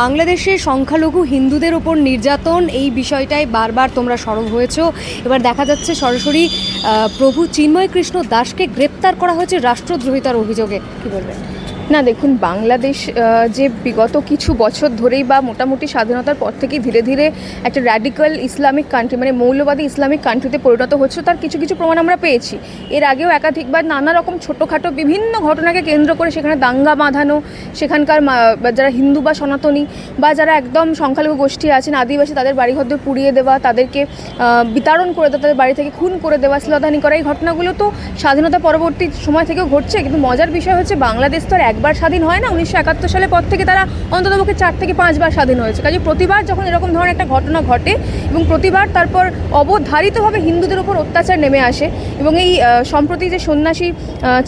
বাংলাদেশে সংখ্যালঘু হিন্দুদের ওপর নির্যাতন, এই বিষয়টায় বারবার তোমরা সরব হয়েছ। এবার দেখা যাচ্ছে সরাসরি প্রভু চিন্ময় কৃষ্ণ দাসকে গ্রেপ্তার করা হয়েছে রাষ্ট্রদ্রোহিতার অভিযোগে। কি বলবেন? না, দেখুন, বাংলাদেশ যে বিগত কিছু বছর ধরেই বা মোটামুটি স্বাধীনতার পর থেকেই ধীরে ধীরে একটা র্যাডিক্যাল ইসলামিক কান্ট্রি মানে মৌলবাদী ইসলামিক কান্ট্রিতে পরিণত হচ্ছে, তার কিছু কিছু প্রমাণ আমরা পেয়েছি। এর আগেও একাধিকবার নানা রকম ছোটোখাটো বিভিন্ন ঘটনাকে কেন্দ্র করে সেখানে দাঙ্গা বাঁধানো, সেখানকার যারা হিন্দু বা সনাতনী, বা যারা একদম সংখ্যালঘু গোষ্ঠী আছেন, আদিবাসী, তাদের বাড়িঘর পুড়িয়ে দেওয়া, তাদেরকে বিতাড়ন করে দেওয়া, তাদের বাড়ি থেকে খুন করে দেওয়া, শ্লীলতাহানি করা, এই ঘটনাগুলো তো স্বাধীনতা পরবর্তী সময় থেকেও ঘটছে। কিন্তু মজার বিষয় হচ্ছে, বাংলাদেশ তো আর একবার স্বাধীন হয় না, উনিশশো একাত্তর সালের পর থেকে তারা অন্ততপক্ষে চার থেকে পাঁচবার স্বাধীন হয়েছে। কাজে প্রতিবার যখন এরকম ধরনের একটা ঘটনা ঘটে এবং প্রতিবার তারপর অবধারিতভাবে হিন্দুদের উপর অত্যাচার নেমে আসে এবং এই সম্প্রতি যে সন্ন্যাসী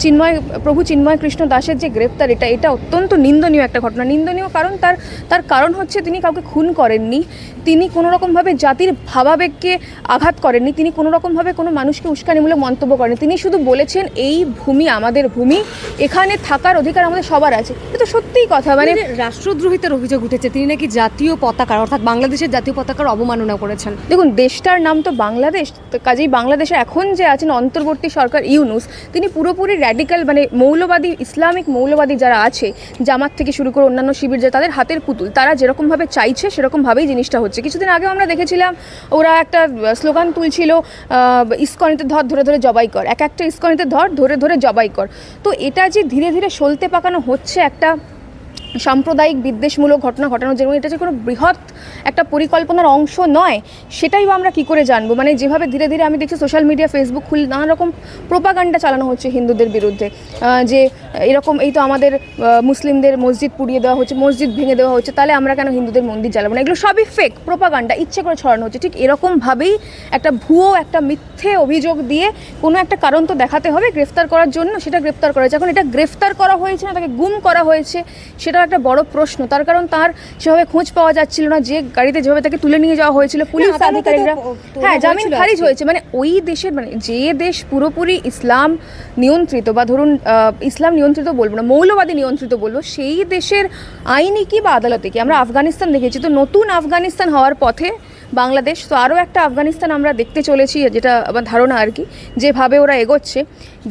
চিন্ময়, প্রভু চিন্ময় কৃষ্ণ দাসের যে গ্রেপ্তার, এটা এটা অত্যন্ত নিন্দনীয় একটা ঘটনা। নিন্দনীয় কারণ তার তার কারণ হচ্ছে তিনি কাউকে খুন করেননি, তিনি কোনো রকমভাবে জাতির ভাবাবেগকে আঘাত করেননি, তিনি কোনো রকমভাবে কোনো মানুষকে উস্কানিমূলক মন্তব্য করেন তিনি শুধু বলেছেন, এই ভূমি আমাদের ভূমি, এখানে থাকার অধিকার আমাদের সবার আছে। এটা তো সত্যিই কথা মানে মানে রাষ্ট্রদ্রোহিতার অভিযোগ উঠেছে তিনি নাকি জাতীয় পতাকার অর্থাৎ বাংলাদেশের জাতীয় পতাকার অবমাননা করেছেন। দেখুন দেশটার নাম তো বাংলাদেশ কাজেই বাংলাদেশে এখন যে আছেন অন্তর্বর্তী সরকার ইউনুস তিনি পুরোপুরি র্যাডিক্যাল মানে মৌলবাদী ইসলামিক মৌলবাদী যারা আছে জামাত থেকে শুরু করে অন্যান্য শিবির যে তাদের হাতের পুতুল তারা যেরকমভাবে চাইছে সেরকমভাবেই জিনিসটা হচ্ছে। কিছুদিন আগে আমরা দেখেছিলাম ওরা একটা স্লোগান তুলছিল ইস্কনিতে ধর ধরে ধরে জবাই কর। এক একটা ইস্কনিতে ধর ধরে ধরে জবাই কর। তো এটা যে ধীরে ধীরে সলতে পাকানো হচ্ছে একটা সাম্প্রদায়িক বিদ্বেষমূলক ঘটনা ঘটানোর জন্য এটা যে কোনো বৃহৎ একটা পরিকল্পনার অংশ নয়, সেটাই বা আমরা কী করে জানব? মানে যেভাবে ধীরে ধীরে আমি দেখছি সোশ্যাল মিডিয়া ফেসবুক খুলে নানা রকম প্রোপাগান্ডা চালানো হচ্ছে হিন্দুদের বিরুদ্ধে। যে এরকম এই তো আমাদের মুসলিমদের মসজিদ পুড়িয়ে দেওয়া হচ্ছে, মসজিদ ভেঙে দেওয়া হচ্ছে, তাহলে আমরা কেন হিন্দুদের মন্দির জ্বালাবো না? এগুলো সবই ফেক প্রোপাগান্ডা ইচ্ছে করে ছড়ানো হচ্ছে। ঠিক এরকমভাবেই একটা ভুয়ো, একটা মিথ্যে অভিযোগ দিয়ে কোনো একটা কারণ তো দেখাতে হবে। গ্রেফতার করার জন্য সেটা গ্রেফতার করা হয়েছে। এখন এটা গ্রেফতার করা হয়েছে না, তাকে গুম করা হয়েছে সেটাও একটা বড় প্রশ্ন। তার কারণ তার সেভাবে খোঁজ পাওয়া যাচ্ছিল না যে গাড়িতে যেভাবে তাকে তুলে নিয়ে যাওয়া হয়েছিল পুলিশ আধিকারিকরা। হ্যাঁ জামিন খারিজ হয়েছে। মানে ওই দেশের মানে যে দেশ পুরোপুরি ইসলাম নিয়ন্ত্রিত বা ধরুন ইসলাম নিয়ন্ত্রিত বলব না মৌলবাদী নিয়ন্ত্রিত বলব সেই দেশের আইনি কি বা আদালতে কি? আমরা আফগানিস্তান দেখেছি। তো নতুন আফগানিস্তান হওয়ার পথে বাংলাদেশ তো আরও একটা আফগানিস্তান আমরা দেখতে চলেছি যেটা আমার ধারণা আর কি যেভাবে ওরা এগোচ্ছে।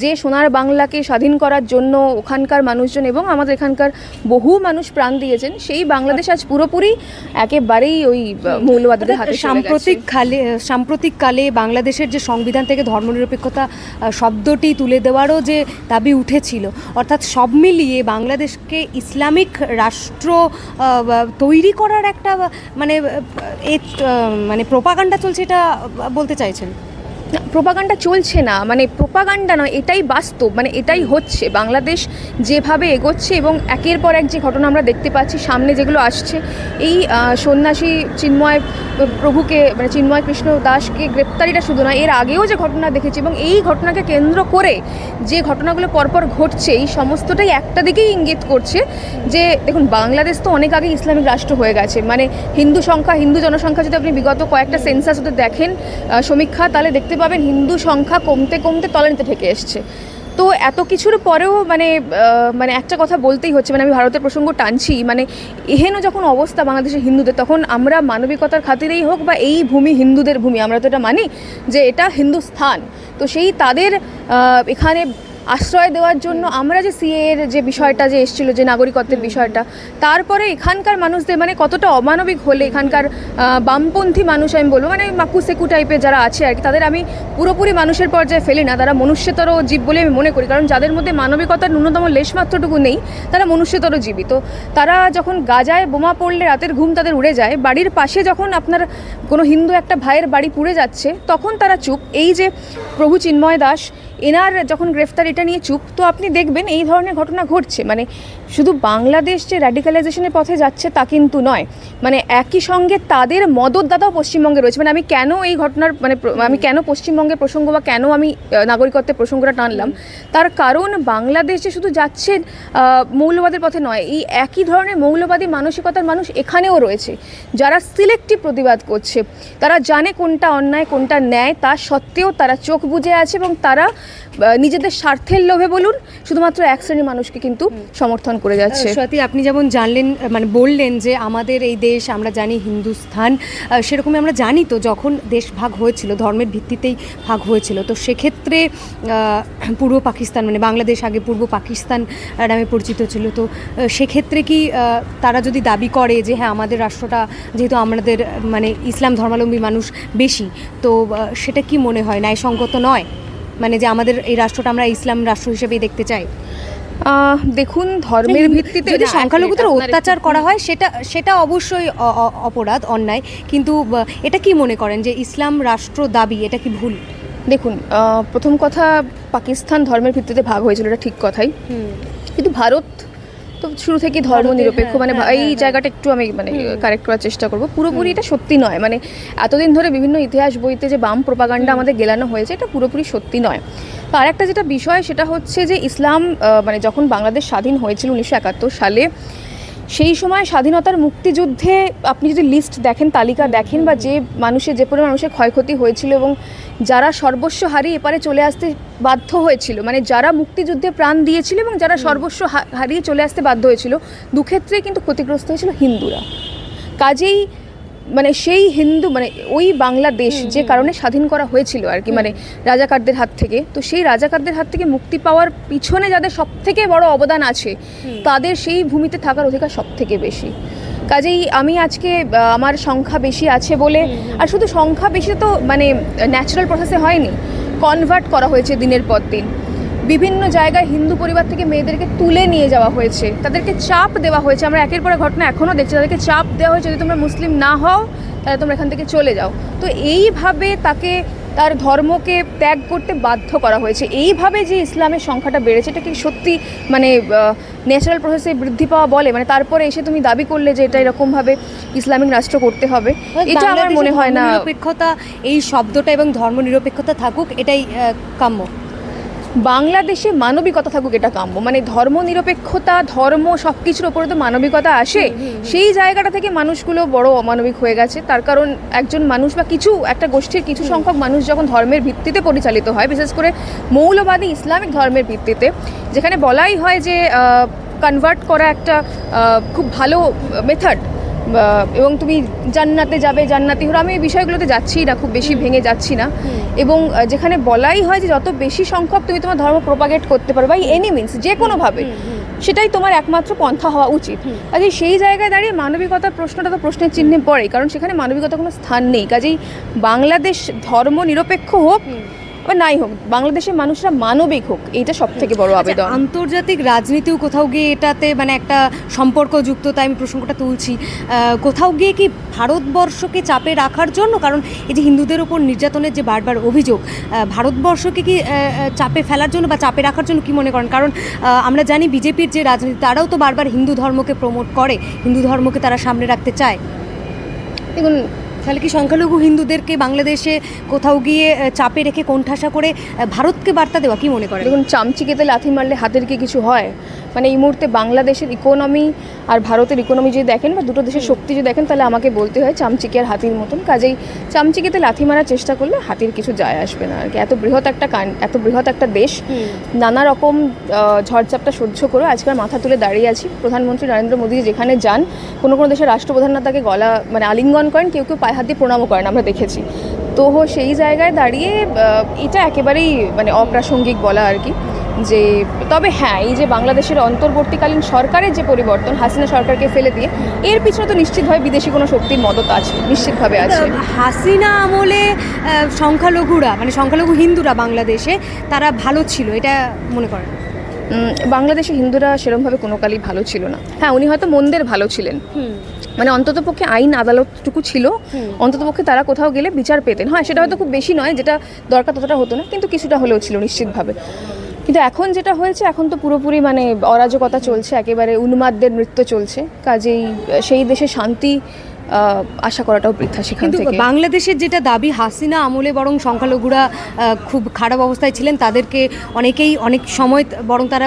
যে সোনার বাংলাকে স্বাধীন করার জন্য ওখানকার মানুষজন এবং আমাদের এখানকার বহু মানুষ প্রাণ দিয়েছেন, সেই বাংলাদেশ আজ পুরোপুরি একেবারেই ওই মৌলবাদীদের হাতে সাম্প্রতিক কালে সাম্প্রতিক কালে বাংলাদেশের যে সংবিধান থেকে ধর্মনিরপেক্ষতা শব্দটি তুলে দেওয়ারও যে দাবি উঠেছিল, অর্থাৎ সব মিলিয়ে বাংলাদেশকে ইসলামিক রাষ্ট্র তৈরি করার একটা মানে মানে প্রোপাগান্ডা চলছে এটা বলতে চাইছেন? প্রোপাগান্ডা চলছে না মানে প্রোপাগান্ডা নয়, এটাই বাস্তব মানে এটাই হচ্ছে। বাংলাদেশ যেভাবে এগোচ্ছে এবং একের পর এক যে ঘটনা আমরা দেখতে পাচ্ছি, সামনে যেগুলো আসছে, এই সন্ন্যাসী চিন্ময় প্রভুকে মানে চিন্ময় কৃষ্ণ দাসকে গ্রেপ্তারিটা শুধু নয়, এর আগেও যে ঘটনা দেখেছি এবং এই ঘটনাকে কেন্দ্র করে যে ঘটনাগুলো পরপর ঘটছে, এই সমস্তটাই একটা দিকেই ইঙ্গিত করছে যে, দেখুন, বাংলাদেশ তো অনেক আগে ইসলামিক রাষ্ট্র হয়ে গেছে মানে হিন্দু সংখ্যা, হিন্দু জনসংখ্যা যদি আপনি বিগত কয়েকটা সেন্সাস দেখেন সমীক্ষা, তাহলে দেখতে পাবেন হিন্দু সংখ্যা কমতে কমতে তলানিতে ঠেকে এসছে। তো এত কিছুর পরেও মানে মানে একটা কথা বলতেই হচ্ছে মানে আমি ভারতের প্রসঙ্গ টানছি মানে এহেন যখন অবস্থা বাংলাদেশের হিন্দুদের, তখন আমরা মানবিকতার খাতিরেই হোক বা এই ভূমি হিন্দুদের ভূমি, আমরা তো এটা মানি যে এটা হিন্দুস্থান। তো সেই তাদের এখানে আশ্রয় দেওয়ার জন্য আমরা যে সিএ এর যে বিষয়টা যে এসেছিল যে নাগরিকত্বের বিষয়টা তারপরে এখানকার মানুষদের মানে কতটা অমানবিক হলে এখানকার বামপন্থী মানুষ আমি বলব মানে মাকু সেকু টাইপের যারা আছে আর কি তাদের আমি পুরোপুরি মানুষের পর্যায়ে ফেলি না তারা মনুষ্যতর জীব বলে আমি মনে করি কারণ যাদের মধ্যে মানবিকতার ন্যূনতম লেশমাত্রটুকু নেই তারা মনুষ্যতর জীবী তো তারা যখন গাজায় বোমা পড়লে রাতের ঘুম তাদের উড়ে যায় বাড়ির পাশে যখন আপনার কোনো হিন্দু একটা ভাইয়ের বাড়ি পুড়ে যাচ্ছে তখন তারা চুপ। এই যে প্রভু চিন্ময় দাস এনার যখন গ্রেফতার এটা নিয়ে চুপ তো আপনি দেখবেন এই ধরনের ঘটনা ঘটছে। মানে শুধু বাংলাদেশ যে র্যাডিক্যালাইজেশনের পথে যাচ্ছে তা কিন্তু নয় মানে একই সঙ্গে তাদের মদতদাতাও পশ্চিমবঙ্গে রয়েছে। মানে আমি কেন এই ঘটনার মানে আমি কেন পশ্চিমবঙ্গের প্রসঙ্গ বা কেন আমি নাগরিকত্বের প্রসঙ্গটা টানলাম? তার কারণ বাংলাদেশ যে শুধু যাচ্ছে মৌলবাদের পথে নয় এই একই ধরনের মৌলবাদী মানসিকতার মানুষ এখানেও রয়েছে। যারা সিলেক্টিভ প্রতিবাদ করছে তারা জানে কোনটা অন্যায় কোনটা ন্যায় তা সত্ত্বেও তারা চোখ বুজে আছে এবং তারা নিজেদের স্বার্থের লোভে বলুন শুধুমাত্র এক শ্রেণির মানুষকে কিন্তু সমর্থন করে যাচ্ছে। স্বাতি আপনি যেমন জানলেন মানে বললেন যে আমাদের এই দেশ আমরা জানি হিন্দুস্থান সেরকমই আমরা জানি তো যখন দেশ ভাগ হয়েছিল ধর্মের ভিত্তিতেই ভাগ হয়েছিল তো সেক্ষেত্রে পূর্ব পাকিস্তান মানে বাংলাদেশ আগে পূর্ব পাকিস্তান নামে পরিচিত ছিল তো সেক্ষেত্রে কি তারা যদি দাবি করে যে হ্যাঁ আমাদের রাষ্ট্রটা যেহেতু আমাদের মানে ইসলাম ধর্মাবলম্বী মানুষ বেশি তো সেটা কি মনে হয়? ন্যায়সঙ্গত নয়? মানে যে আমাদের এই রাষ্ট্রটা আমরা ইসলাম রাষ্ট্র হিসেবেই দেখতে চাই। দেখুন ধর্মের ভিত্তিতে যদি সংখ্যালঘুদের অত্যাচার করা হয় সেটা সেটা অবশ্যই অপরাধ অন্যায়। কিন্তু এটা কি মনে করেন যে ইসলাম রাষ্ট্র দাবি এটা কি ভুল? দেখুন প্রথম কথা পাকিস্তান ধর্মের ভিত্তিতে ভাগ হয়েছিল এটা ঠিক কথাই। কিন্তু ভারত তো শুরু থেকে ধর্ম নিরপেক্ষ হ্যাঁ, মানে হ্যাঁ, এই হ্যাঁ। জায়গাটা একটু আমি মানে কারেক্ট করার চেষ্টা করব। পুরোপুরি এটা সত্যি নয়। মানে এতদিন ধরে বিভিন্ন ইতিহাস বইতে যে বাম প্রপাগান্ডা আমাদের গেলানো হয়েছে এটা পুরোপুরি সত্যি নয়। তো আরেকটা যেটা বিষয় সেটা হচ্ছে যে ইসলাম মানে যখন বাংলাদেশ স্বাধীন হয়েছিল উনিশশো একাত্তর সালে সেই সময় স্বাধীনতার মুক্তিযুদ্ধে আপনি যদি লিস্ট দেখেন তালিকা দেখেন বা যে মানুষের যে পরিমাণ মানুষের ক্ষয়ক্ষতি হয়েছিল এবং যারা সর্বস্ব হারিয়ে এপারে চলে আসতে বাধ্য হয়েছিল মানে যারা মুক্তিযুদ্ধে প্রাণ দিয়েছিল এবং যারা সর্বস্ব হারিয়ে চলে আসতে বাধ্য হয়েছিল দুক্ষেত্রে কিন্তু ক্ষতিগ্রস্ত হয়েছিল হিন্দুরা। কাজেই মানে সেই হিন্দু মানে ওই বাংলাদেশ যে কারণে স্বাধীন করা হয়েছিল আর কি মানে রাজাকারদের হাত থেকে। তো সেই রাজাকারদের হাত থেকে মুক্তি পাওয়ার পিছনে যাদের সব থেকে বড় অবদান আছে তাদের সেই ভূমিতে থাকার অধিকার সব থেকে বেশি। কাজেই আমি আজকে আমার সংখ্যা বেশি আছে বলে আর শুধু সংখ্যা বেশি তো মানে ন্যাচারাল প্রসেসে হয়নি। কনভার্ট করা হয়েছে দিনের পর দিন। বিভিন্ন জায়গায় হিন্দু পরিবার থেকে মেয়েদেরকে তুলে নিয়ে যাওয়া হয়েছে। তাদেরকে চাপ দেওয়া হয়েছে। আমরা একের পর ঘটনা এখনও দেখছি। তাদেরকে চাপ দেওয়া হয়েছে যদি তোমরা মুসলিম না হও তাহলে তোমরা এখান থেকে চলে যাও। তো এইভাবে তাকে তার ধর্মকে ত্যাগ করতে বাধ্য করা হয়েছে। এইভাবে যে ইসলামের সংখ্যাটা বেড়েছে এটা কি সত্যি মানে ন্যাচারাল প্রসেসে বৃদ্ধি পাওয়া বলে? মানে তারপরে এসে তুমি দাবি করলে যে এটা এরকমভাবে ইসলামিক রাষ্ট্র করতে হবে? এটা আমার মনে হয় না ধর্মনিরপেক্ষতা এই শব্দটা এবং ধর্মনিরপেক্ষতা থাকুক এটাই কাম্য। বাংলাদেশে মানবিকতা থাকুক এটা কাম্য। মানে ধর্ম নিরপেক্ষতা ধর্ম সব কিছুর ওপরে তো মানবিকতা আসে। সেই জায়গাটা থেকে মানুষগুলো বড় অমানবিক হয়ে গেছে। তার কারণ একজন মানুষ বা কিছু একটা গোষ্ঠীর কিছু সংখ্যক মানুষ যখন ধর্মের ভিত্তিতে পরিচালিত হয় বিশেষ করে মৌলবাদী ইসলামিক ধর্মের ভিত্তিতে যেখানে বলাই হয় যে কনভার্ট করা একটা খুব ভালো মেথড এবং তুমি জান্নাতে যাবে জান্নাতি হলো আমি এই বিষয়গুলোতে যাচ্ছি না খুব বেশি ভেঙে যাচ্ছি না। এবং যেখানে বলাই হয় যে যত বেশি সংখ্যক তুমি তোমার ধর্ম প্রোপাগেট করতে পারো বা এনি মিনস যে কোনোভাবে সেটাই তোমার একমাত্র পন্থা হওয়া উচিত। কাজেই সেই জায়গায় দাঁড়িয়ে মানবিকতার প্রশ্নটা তো প্রশ্নের চিহ্নে পড়ে কারণ সেখানে মানবিকতার কোনো স্থান নেই। কাজেই বাংলাদেশ ধর্ম নিরপেক্ষ হোক বা নাই হোক বাংলাদেশের মানুষরা মানবিক হোক এইটা সব থেকে বড় আচ্ছা, আবেদন। আন্তর্জাতিক রাজনীতিও কোথাও গিয়ে এটাতে মানে একটা সম্পর্ক যুক্ত তাই আমি প্রসঙ্গটা তুলছি। কোথাও গিয়ে কি ভারতবর্ষকে চাপে রাখার জন্য কারণ এই যে হিন্দুদের ওপর নির্যাতনের যে বারবার অভিযোগ ভারতবর্ষকে কি চাপে ফেলার জন্য বা চাপে রাখার জন্য কি মনে করেন? কারণ আমরা জানি বিজেপির যে রাজনীতি তারাও তো বারবার হিন্দু ধর্মকে প্রমোট করে হিন্দু ধর্মকে তারা সামনে রাখতে চায়। দেখুন তাহলে কি সংখ্যালঘু হিন্দুদেরকে বাংলাদেশে কোথাও গিয়ে চাপে রেখে কোণঠাসা করে ভারতকে বার্তা দেওয়া কি মনে করে দেখুন, চামচিকেতে লাথি মারলে হাতের কি কিছু হয়? মানে এই মুহূর্তে বাংলাদেশের ইকোনমি আর ভারতের ইকোনমি যদি দেখেন বা দুটো দেশের শক্তি যদি দেখেন তাহলে আমাকে বলতে হয় চামচিকে আর হাতির মতন। কাজেই চামচিকেতে লাথি মারার চেষ্টা করলে হাতির কিছু যায় আসবে না আর কি। এত বৃহৎ একটা কান এত বৃহৎ একটা দেশ নানা রকম ঝড়চাপটা সহ্য করে আজকাল মাথা তুলে দাঁড়িয়ে আছি। প্রধানমন্ত্রী নরেন্দ্র মোদী যেখানে যান কোনো কোনো দেশের রাষ্ট্রপ্রধান না তাকে গলা মানে আলিঙ্গন করেন কেউ কেউ পায়ে হাত দিয়ে প্রণামও করেন আমরা দেখেছি। তো সেই জায়গায় দাঁড়িয়ে এটা একেবারেই মানে অপ্রাসঙ্গিক বলা আর কি। যে তবে হ্যাঁ এই যে বাংলাদেশের অন্তর্বর্তীকালীন সরকারের যে পরিবর্তন হাসিনা সরকারকে ফেলে দিয়ে এর পিছনে তো নিশ্চিতভাবে বিদেশি কোনো শক্তির মদত আছে নিশ্চিতভাবে আছে। হাসিনা আমলে সংখ্যালঘুরা মানে সংখ্যালঘু হিন্দুরা বাংলাদেশে তারা ভালো ছিল এটা মনে করেন? বাংলাদেশে হিন্দুরা সেরমভাবে কোনো কালই ভালো ছিল না। হ্যাঁ উনি হয়তো মন্দের ভালো ছিলেন। মানে অন্ততপক্ষে আইন আদালতটুকু ছিল। অন্ততপক্ষে তারা কোথাও গেলে বিচার পেতেন। হ্যাঁ সেটা হয়তো খুব বেশি নয় যেটা দরকার ততটা হতো না কিন্তু কিছুটা হলেও ছিল নিশ্চিতভাবে। কিন্তু এখন যেটা হয়েছে, এখন তো পুরোপুরি মানে অরাজকতা চলছে, একেবারে উন্মাদদের নৃত্য চলছে। কাজেই সেই দেশে শান্তি আশা করাটাও বৃথা সেখান কিন্তু থেকে। বাংলাদেশের যেটা দাবি হাসিনা আমলে বরং সংখ্যালঘুরা খুব খারাপ অবস্থায় ছিলেন তাদেরকে অনেকেই অনেক সময় বরং তারা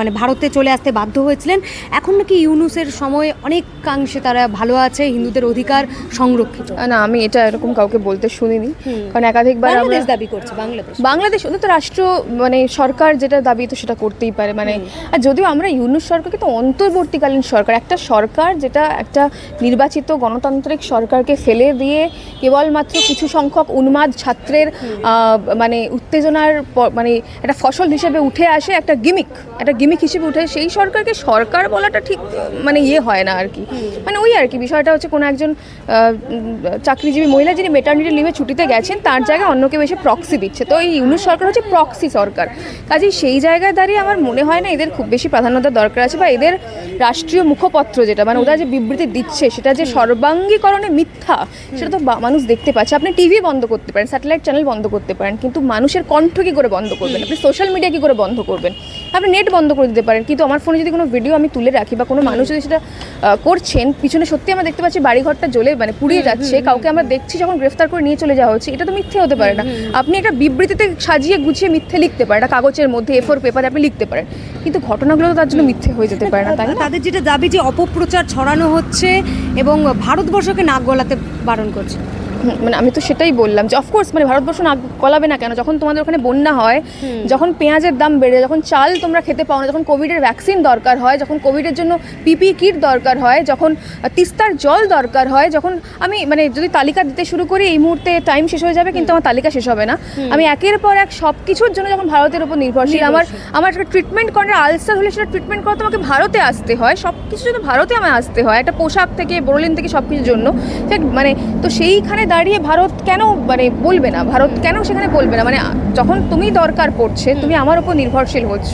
মানে ভারতে চলে আসতে বাধ্য হয়েছিলেন। এখন নাকি ইউনুসের সময় অনেকাংশে তারা ভালো আছে হিন্দুদের অধিকার সংরক্ষিত। না আমি এটা এরকম কাউকে বলতে শুনিনি। কারণ একাধিকবার বাংলাদেশ দাবি করছে বাংলাদেশ। বাংলাদেশ ওদের তো রাষ্ট্র মানে সরকার যেটা দাবি তো সেটা করতেই পারে। মানে আর যদিও আমরা ইউনুস সরকারকে তো অন্তর্বর্তীকালীন সরকার একটা সরকার যেটা একটা নির্বাচিত গণতান্ত্রিক সরকারকে ফেলে দিয়ে কেবলমাত্র কিছু সংখ্যক উন্মাদ ছাত্রের মানে উত্তেজনার মানে একটা ফসল হিসেবে উঠে আসে, একটা গিমিক একটা গিমিক হিসেবে উঠে সেই সরকারকে সরকার বলাটা ঠিক মানে ইয়ে হয় না আর কি। মানে ওই আর কি, বিষয়টা হচ্ছে কোনো একজন চাকরিজীবী মহিলা যিনি মেটার্নিটি লিভে ছুটিতে গেছেন, তার জায়গায় অন্য কেউ এসে প্রক্সি দিচ্ছে। তো এই ইউনুস সরকার হচ্ছে প্রক্সি সরকার। কাজেই সেই জায়গায় দাঁড়িয়ে আমার মনে হয় না এদের খুব বেশি প্রাধান্য দেওয়ার দরকার আছে বা এদের রাষ্ট্রীয় মুখপত্র যেটা মানে ওরা যে বিবৃতি দিচ্ছে, সেটা যে সর্বাঙ্গীকরণে মিথ্যা সেটা তো মানুষ দেখতে পাচ্ছে। আপনি টিভি বন্ধ করতে পারেন স্যাটেলাইট চ্যানেল বন্ধ করতে পারেন কিন্তু মানুষের কণ্ঠ কী করে বন্ধ করবেন? আপনি সোশ্যাল মিডিয়া কী করে বন্ধ করবেন? আপনি নেট বন্ধ করে দিতে পারেন কিন্তু আমার ফোনে যদি কোনো ভিডিও আমি তুলে রাখি বা কোনো মানুষ যদি সেটা করছেন পিছনে সত্যি আমরা দেখতে পাচ্ছি বাড়িঘরটা জ্বলে মানে পুড়িয়ে যাচ্ছে কাউকে আমরা দেখছি যখন গ্রেফতার করে নিয়ে চলে যাওয়া হচ্ছে এটা তো মিথ্যে হতে পারে না। আপনি একটা বিবৃতিতে সাজিয়ে গুছিয়ে মিথ্যে লিখতে পারেন একটা কাগজের মধ্যে এ ফোর পেপারে আপনি লিখতে পারেন কিন্তু ঘটনাগুলো তো তার জন্য মিথ্যে হয়ে যেতে পারে না তাই না? তাদের যেটা দাবি যে অপপ্রচার ছড়ানো হচ্ছে এবং ভারতবর্ষকে নাক গলাতে বারণ করছে। মানে আমি তো সেটাই বললাম যে অফকোর্স মানে ভারতবর্ষ না গলাবে না কেন? যখন তোমাদের ওখানে বন্যা হয় যখন পেঁয়াজের দাম বেড়ে যখন চাল তোমরা খেতে পাও না যখন কোভিডের ভ্যাকসিন দরকার হয় যখন কোভিডের জন্য পিপি কিট দরকার হয় যখন তিস্তার জল দরকার হয় যখন আমি মানে যদি তালিকা দিতে শুরু করি এই মুহূর্তে টাইম শেষ হয়ে যাবে কিন্তু আমার তালিকা শেষ হবে না। আমি একের পর এক সব কিছুর জন্য যখন ভারতের উপর নির্ভরশীল আমার আমার একটা ট্রিটমেন্ট করার আলসার হলে সেটা ট্রিটমেন্ট করতে আমাকে ভারতে আসতে হয় সব কিছুর জন্য ভারতে আমায় আসতে হয় একটা পোশাক থেকে বোরলিন থেকে সব কিছুর জন্য মানে তো সেইখানে দাঁড়িয়ে ভারত কেন মানে বলবে না? ভারত কেন সেখানে বলবে না? মানে যখন তুমি দরকার পড়ছে তুমি আমার উপর নির্ভরশীল হচ্ছ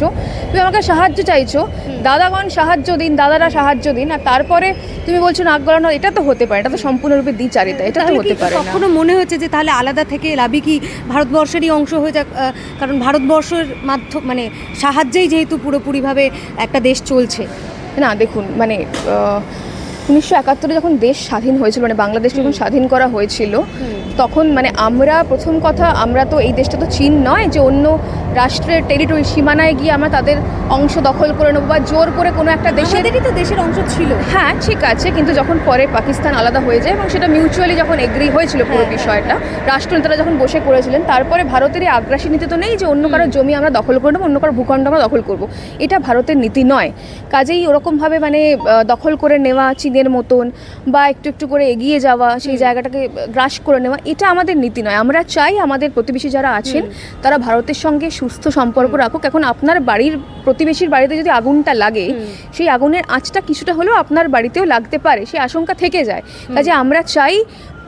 তুমি আমাকে সাহায্য চাইছো দাদাগণ সাহায্য দিন দাদারা সাহায্য দিন আর তারপরে তুমি বলছো নাক গলানো এটা তো হতে পারে এটা তো সম্পূর্ণরূপে দ্বিচারিতা এটা তো হতে পারে কখনো মনে হচ্ছে যে তাহলে আলাদা থেকে লাভি কি ভারতবর্ষেরই অংশ হয়ে যাক? কারণ ভারতবর্ষের মাধ্যম মানে সাহায্যেই যেহেতু পুরোপুরিভাবে একটা দেশ চলছে। না দেখুন মানে উনিশশো একাত্তরে যখন দেশ স্বাধীন হয়েছিল মানে বাংলাদেশ যখন স্বাধীন করা হয়েছিল তখন মানে আমরা প্রথম কথা আমরা তো এই দেশটা তো চীন নয় যে অন্য রাষ্ট্রের টেরিটরি সীমানায় গিয়ে আমরা তাদের অংশ দখল করে নেব বা জোর করে কোনো একটা দেশের দেশেরই তো দেশের অংশ ছিল। হ্যাঁ ঠিক আছে কিন্তু যখন পরে পাকিস্তান আলাদা হয়ে যায় এবং সেটা মিউচুয়ালি যখন এগ্রি হয়েছিল পুরো হ্যাঁ, বিষয়টা রাষ্ট্রনেতারা যখন বসে করেছিলেন তারপরে ভারতের এই আগ্রাসী নীতি তো নেই যে অন্য কারও জমি আমরা দখল করে নেব অন্য কারও ভূখণ্ড আমরা দখল করব। এটা ভারতের নীতি নয়। কাজেই ওরকমভাবে মানে দখল করে নেওয়া চীনের মতন বা একটু একটু করে এগিয়ে যাওয়া সেই জায়গাটাকে গ্রাস করে নেওয়া এটা আমাদের নীতি নয়। আমরা চাই আমাদের প্রতিবেশী যারা আছেন তারা ভারতের সঙ্গে সুস্থ সম্পর্ক রাখুক। এখন আপনার বাড়ির প্রতিবেশীর বাড়িতে যদি আগুনটা লাগে সেই আগুনের আঁচটা কিছুটা হলেও আপনার বাড়িতেও লাগতে পারে সেই আশঙ্কা থেকে যায়। কাজে আমরা চাই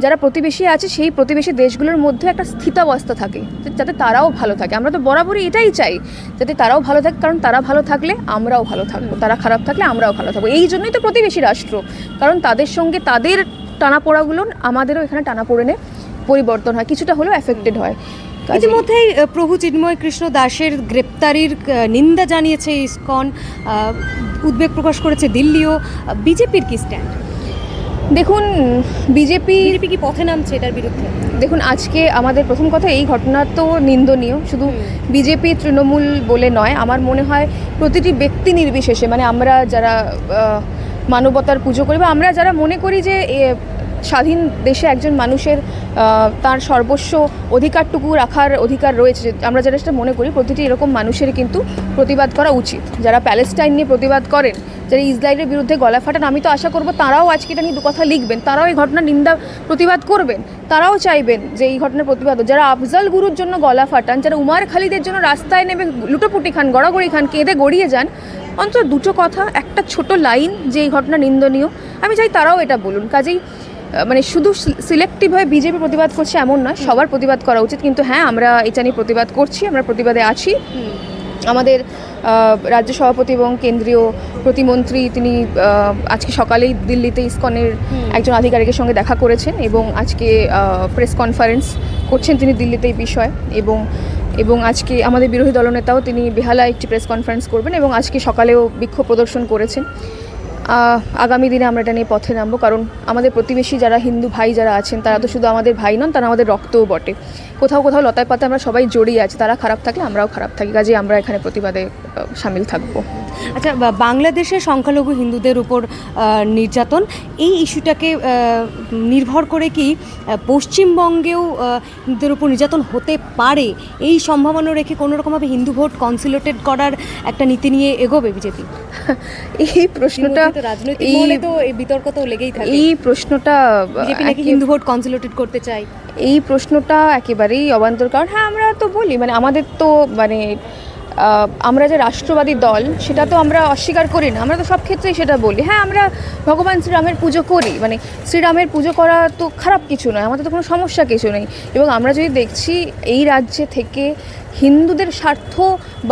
যারা প্রতিবেশী আছে সেই প্রতিবেশী দেশগুলোর মধ্যে একটা স্থিতাবস্থা থাকে যাতে তারাও ভালো থাকে। আমরা তো বরাবরই এটাই চাই যাতে তারাও ভালো থাকে কারণ তারা ভালো থাকলে আমরাও ভালো থাকব। তারা খারাপ থাকলে আমরাও ভালো থাকব। এই জন্যই তো প্রতিবেশী রাষ্ট্র। কারণ তাদের সঙ্গে তাদের টানাপোড়াগুলো আমাদেরও এখানে টানাপোড়েনে পরিবর্তন হয় কিছুটা হলেও এফেক্টেড হয়। ইতিমধ্যেই প্রভু চিন্ময় কৃষ্ণ দাসের গ্রেপ্তারির নিন্দা জানিয়েছে ইসকন উদ্বেগ প্রকাশ করেছে দিল্লিও। বিজেপির কি স্ট্যান্ড দেখুন বিজেপি বিজেপি কি পথে নামছে এটার বিরুদ্ধে? দেখুন আজকে আমাদের প্রথম কথা এই ঘটনা তো নিন্দনীয়। শুধু বিজেপি তৃণমূল বলে নয় আমার মনে হয় প্রতিটি ব্যক্তি নির্বিশেষে মানে আমরা যারা মানবতার পুজো করি বা আমরা যারা মনে করি যে স্বাধীন দেশে একজন মানুষের তার সর্বস্ব অধিকারটুকু রাখার অধিকার রয়েছে। আমরা যারা সেটা মনে করি, প্রতিটি এরকম মানুষের কিন্তু প্রতিবাদ করা উচিত। যারা প্যালেস্টাইন নিয়ে প্রতিবাদ করেন, যারা ইসরায়েলের বিরুদ্ধে গলা ফাটান, আমি তো আশা করব তারাও আজকে এটা নিয়ে দু কথা লিখবেন, তারাও এই ঘটনার নিন্দা, প্রতিবাদ করবেন, তারাও চাইবেন যে এই ঘটনার প্রতিবাদ যারা আফজাল গুরুর জন্য গলা ফাটান, যারা উমার খালিদের জন্য রাস্তায় নেমে লুটোপুটি খান, গড়াগড়ি খান, কেঁদে গড়িয়ে যান, অন্তত দুটো কথা, একটা ছোট লাইন যে এই ঘটনা নিন্দনীয়। আমি চাই তারাও এটা বলুন। কাজেই মানে শুধু সিলেক্টিভভাবে বিজেপি প্রতিবাদ করছে এমন নয় সবার প্রতিবাদ করা উচিত। কিন্তু হ্যাঁ আমরা এটা নিয়ে প্রতিবাদ করছি আমরা প্রতিবাদে আছি। আমাদের রাজ্য সভাপতি এবং কেন্দ্রীয় প্রতিমন্ত্রী তিনি আজকে সকালেই দিল্লিতে ইসকনের একজন আধিকারিকের সঙ্গে দেখা করেছেন এবং আজকে প্রেস কনফারেন্স করছেন তিনি দিল্লিতে এই বিষয়ে এবং এবং আজকে আমাদের বিরোধী দলনেতাও তিনি বেহালা একটি প্রেস কনফারেন্স করবেন এবং আজকে সকালেও বিক্ষোভ প্রদর্শন করেছেন। আগামী দিনে আমরা এটা নিয়ে পথে নামবো, কারণ আমাদের প্রতিবেশী যারা হিন্দু ভাই যারা আছেন, তারা তো শুধু আমাদের ভাই নন, তারা আমাদের রক্তও বটে। কোথাও কোথাও লতায় পাতা আমরা সবাই জড়িয়ে আছি, তারা খারাপ থাকলে আমরাও খারাপ থাকি কাজে আমরা এখানে প্রতিবাদে সামিল থাকব। আচ্ছা বাংলাদেশে সংখ্যালঘু হিন্দুদের উপর নির্যাতন এই ইস্যুটাকে নির্ভর করে কি পশ্চিমবঙ্গেও হিন্দুদের উপর নির্যাতন হতে পারে? এই সম্ভাবনা রেখে কোনো রকমভাবে হিন্দু ভোট কনসিলেটেড করার একটা নীতি নিয়ে এগোবে বিজেপি? এই প্রশ্নটা রাজনৈতিক এই- মহলে তো এই বিতর্ক তো লেগেই থাকে। এই প্রশ্নটা বিজেপি নাকি হিন্দু ভোট কনসিলেটেড করতে চায়? এই প্রশ্নটা একেবারেই অবান্তর। কারণ হ্যাঁ আমরা তো বলি মানে আমাদের তো মানে আমরা যে রাষ্ট্রবাদী দল, সেটা তো আমরা অস্বীকার করি না। আমরা তো সব ক্ষেত্রেই সেটা বলি। হ্যাঁ আমরা ভগবান শ্রীরামের পুজো করি। মানে শ্রীরামের পুজো করা তো খারাপ কিছু নয়, আমাদের তো কোনো সমস্যা কিছু নেই। এবং আমরা যদি দেখছি এই রাজ্যে থেকে হিন্দুদের স্বার্থ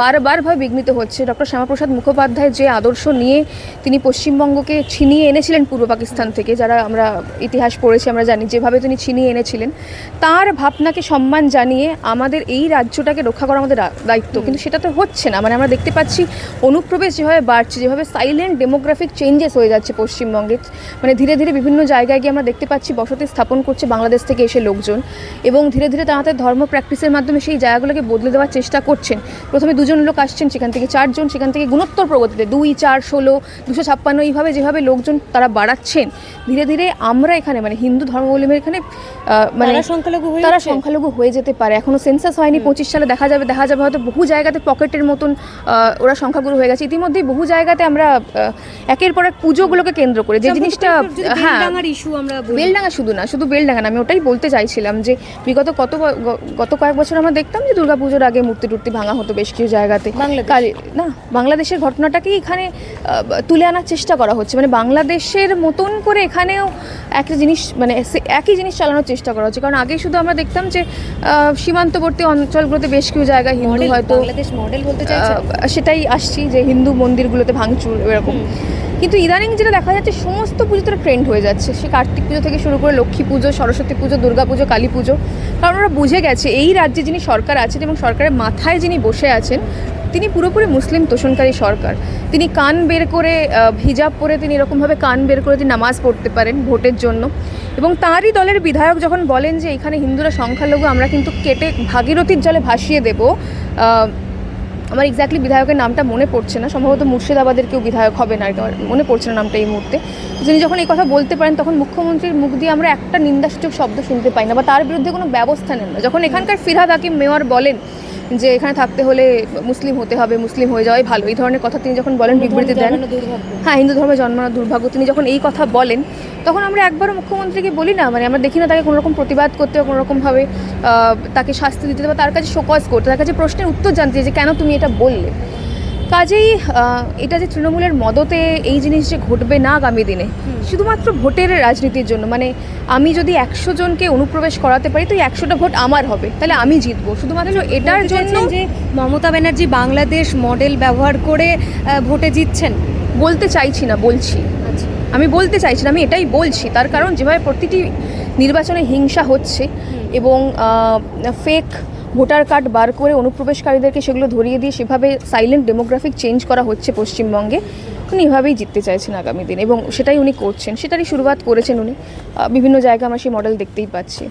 বারবারভাবে বিঘ্নিত হচ্ছে। ডক্টর শ্যামাপ্রসাদ মুখোপাধ্যায় যে আদর্শ নিয়ে তিনি পশ্চিমবঙ্গকে ছিনিয়ে এনেছিলেন পূর্ব পাকিস্তান থেকে, যারা আমরা ইতিহাস পড়েছি, আমরা জানি, যেভাবে তিনি ছিনিয়ে এনেছিলেন, তার ভাবনাকে সম্মান জানিয়ে আমাদের এই রাজ্যটাকে রক্ষা করা আমাদের দায়িত্ব। কিন্তু সেটা তো হচ্ছে না। মানে আমরা দেখতে পাচ্ছি অনুপ্রবেশ যেভাবে বাড়ছে, যেভাবে সাইলেন্ট ডেমোগ্রাফিক চেঞ্জেস হয়ে যাচ্ছে পশ্চিমবঙ্গে মানে ধীরে ধীরে বিভিন্ন জায়গায় গিয়ে আমরা দেখতে পাচ্ছি বসতি স্থাপন করছে বাংলাদেশ থেকে এসে লোকজন এবং ধীরে ধীরে তাদের ধর্ম প্র্যাকটিসের মাধ্যমে সেই জায়গাগুলোকে বদলে দেওয়ার চেষ্টা করছেন। প্রথমে দুজন লোক আসছেন সেখান থেকে চারজন সেখান থেকে গুণোত্তর প্রগতিতে দুই চার ষোলো দুশো ছাপ্পান্ন এইভাবে যেভাবে লোকজন তারা বাড়াচ্ছেন ধীরে ধীরে আমরা এখানে মানে হিন্দু ধর্মাবলম্বীর এখানে মানে সংখ্যালঘু তারা সংখ্যালঘু হয়ে যেতে পারে। এখনও সেন্সাস হয়নি পঁচিশ সালে দেখা যাবে দেখা যাবে হয়তো বহু জায়গাতে পকেটের মতন ওরা সংখ্যাগুরু হয়ে গেছে। ইতিমধ্যেই বহু জায়গাতে আমরা একের পর এক পুজোগুলোকে কেন্দ্র করে যে জিনিসটা হ্যাঁ। ইস্যু আমরা বলি। বেলডাঙ্গা শুধু না শুধু বেলডাঙ্গা না আমি ওটাই বলতে চাইছিলাম যে বিগত কত গত কয়েক বছর আমরা দেখতাম যে দুর্গাপুজোর আগে মূর্তি টুর্তি ভাঙা হতো বেশ কিছু জায়গাতে? কালী না বাংলাদেশের ঘটনাটাকেই এখানে তুলে আনার চেষ্টা করা হচ্ছে। মানে বাংলাদেশের মতন করে এখানেও একটা জিনিস মানে একই জিনিস চালানোর চেষ্টা করা হচ্ছে। কারণ আগে শুধু আমরা দেখতাম যে সীমান্তবর্তী অঞ্চলগুলোতে বেশ কিছু জায়গায় হিন্দু হয়তো বাংলাদেশ মডেল বলতে চাইছেন? সেটাই আসছি যে হিন্দু মন্দিরগুলোতে ভাঙচুর এরকম। কিন্তু ইদানিং যেটা দেখা যাচ্ছে, সমস্ত পুজোতে ট্রেন্ড হয়ে যাচ্ছে। সে কার্তিক পুজো থেকে শুরু করে লক্ষ্মী পুজো, সরস্বতী পুজো, দুর্গা পুজো, কালী পুজো। কারণ ওরা বুঝে গেছে, এই রাজ্যে যিনি সরকার আছেন এবং সরকারের মাথায় যিনি বসে আছেন, তিনি পুরোপুরি মুসলিম তোষণকারী সরকার। তিনি কান বের করে হিজাব পরে তিনি এরকমভাবে কান বের করে তিনি নামাজ পড়তে পারেন ভোটের জন্য। এবং তাঁরই দলের বিধায়ক যখন বলেন যে, এখানে হিন্দুরা সংখ্যালঘু, আমরা কিন্তু কেটে ভাগীরথীর জলে ভাসিয়ে দেবো। আমার এক্স্যাক্টলি বিধায়কের নামটা মনে পড়ছে না। সম্ভবত মুর্শিদাবাদের কেউ বিধায়ক হবে না আর মনে পড়ছে না নামটা এই মুহূর্তে। যিনি যখন এই কথা বলতে পারেন, তখন মুখ্যমন্ত্রীর মুখ দিয়ে আমরা একটা নিন্দাসূচক শব্দ শুনতে পাই না বা তার বিরুদ্ধে কোনো ব্যবস্থা নেন না। যখন এখানকার ফিরহাদ হাকিম মেয়র বলেন যে এখানে থাকতে হলে মুসলিম হতে হবে মুসলিম হয়ে যাওয়াই ভালো। এই ধরনের কথা তিনি যখন বলেন বিবৃতি দেন হ্যাঁ হিন্দু ধর্মে জন্মানো দুর্ভাগ্য তিনি যখন এই কথা বলেন তখন আমরা একবারও মুখ্যমন্ত্রীকে বলি না মানে আমরা দেখি না তাকে কোনোরকম প্রতিবাদ করতে বা কোনোরকমভাবে তাকে শাস্তি দিতে বা তার কাছে শোকজ করতে তার কাছে প্রশ্নের উত্তর জানতে যে কেন তুমি এটা বললে। কাজেই এটা যে তৃণমূলের মদতে এই জিনিস যে ঘটবে না আগামী দিনে শুধুমাত্র ভোটের রাজনীতির জন্য মানে আমি যদি একশো জনকে অনুপ্রবেশ করাতে পারি তো একশোটা ভোট আমার হবে তাহলে আমি জিতবো। শুধুমাত্র এটার জন্য যে মমতা ব্যানার্জি বাংলাদেশ মডেল ব্যবহার করে ভোটে জিতছেন? বলতে চাইছি না বলছি। আচ্ছা। আমি বলতে চাইছি না আমি এটাই বলছি তার কারণ যেভাবে প্রতিটি নির্বাচনে হিংসা হচ্ছে এবং ফেক ভোটার কার্ড বার করে অনুপ্রবেশকারীদেরকে সেগুলো ধরিয়ে দিয়ে সেভাবে সাইলেন্ট ডেমোগ্রাফিক চেঞ্জ করা হচ্ছে পশ্চিমবঙ্গে উনি এভাবেই জিততে চাইছেন আগামী দিন এবং সেটাই উনি করছেন, সেটারই শুরুয়াত করেছেন উনি। বিভিন্ন জায়গায় আমরা সেই মডেল দেখতেই পাচ্ছি।